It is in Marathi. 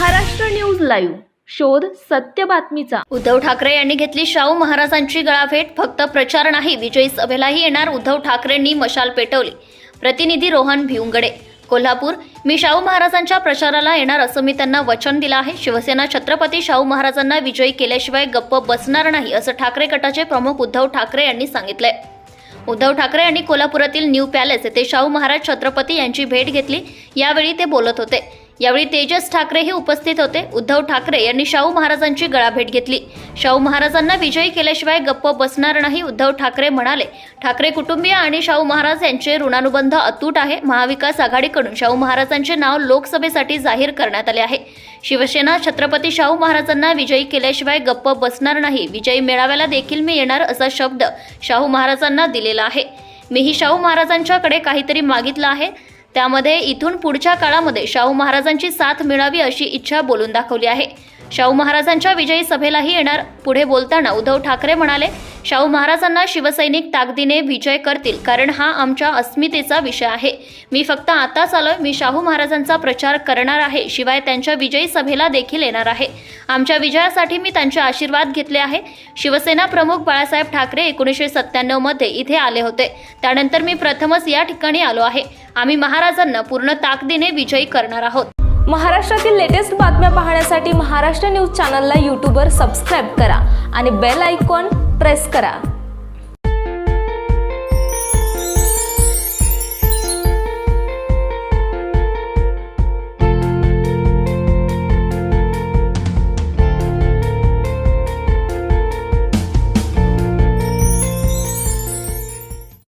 Maharashtra news live. शोध सत्य बातमीचा. उद्धव ठाकरे यांनी घेतली शाहू महाराजांची गळाभेट. फक्त प्रचार नाही विजयी सभेलाही येणार उद्धव ठाकरेंनी मशाल पेटवली. प्रतिनिधी रोहन भिवंगडे. कोल्हापूर मी शाहू महाराजांच्या प्रचाराला येणार असं मी त्यांना वचन दिलं आहे. शिवसेना छत्रपती शाहू महाराजांना विजयी केल्याशिवाय गप्प बसणार नाही असं ठाकरे गटाचे प्रमुख उद्धव ठाकरे यांनी सांगितलंय. उद्धव ठाकरे यांनी कोल्हापुरातील न्यू पॅलेस येथे शाहू महाराज छत्रपती यांची भेट घेतली. यावेळी ते बोलत होते. यावेळी तेजस ठाकरेही उपस्थित होते. उद्धव ठाकरे यांनी शाहू महाराजांची गळाभेट घेतली. शाहू महाराजांना विजयी केल्याशिवाय गप्प बसणार नाही उद्धव ठाकरे म्हणाले. ठाकरे कुटुंबीय आणि शाहू महाराज यांचे ऋणानुबंध अतूट आहे. महाविकास आघाडीकडून शाहू महाराजांचे नाव लोकसभेसाठी जाहीर करण्यात आले आहे. शिवसेना छत्रपती शाहू महाराजांना विजयी केल्याशिवाय गप्प बसणार नाही. विजयी मेळाव्याला देखील मी येणार असा शब्द शाहू महाराजांना दिलेला आहे. मीही शाहू महाराजांच्याकडे काहीतरी मागितलं आहे. त्यामध्ये इथून पुढच्या काळामध्ये शाहू महाराजांची साथ मिळावी अशी इच्छा बोलून दाखवली आहे. शाहू महाराजांच्या विजयी सभेलाही येणार. पुढे बोलताना उद्धव ठाकरे म्हणाले शाहू महाराजांना शिवसैनिक ताकदीने विजय करतील कारण हा आमच्या अस्मितेचा विषय आहे. मी फक्त आताच आलोय मी शाहू महाराजांचा प्रचार करणार आहे शिवाय त्यांच्या विजयी सभेला देखील येणार आहे. आमच्या विजयासाठी मी त्यांचे आशीर्वाद घेतले आहे. शिवसेना प्रमुख बाळासाहेब ठाकरे एकोणीसशे सत्त्याण्णवमध्ये इथे आले होते. त्यानंतर मी प्रथमच या ठिकाणी आलो आहे. आम्ही महाराजांना पूर्ण ताकदीने विजयी करणार आहोत. महाराष्ट्रातील लेटेस्ट बातम्या पाहण्यासाठी महाराष्ट्र न्यूज चॅनलला यूट्यूबवर सबस्क्राईब करा आणि बेल आयकॉन प्रेस करा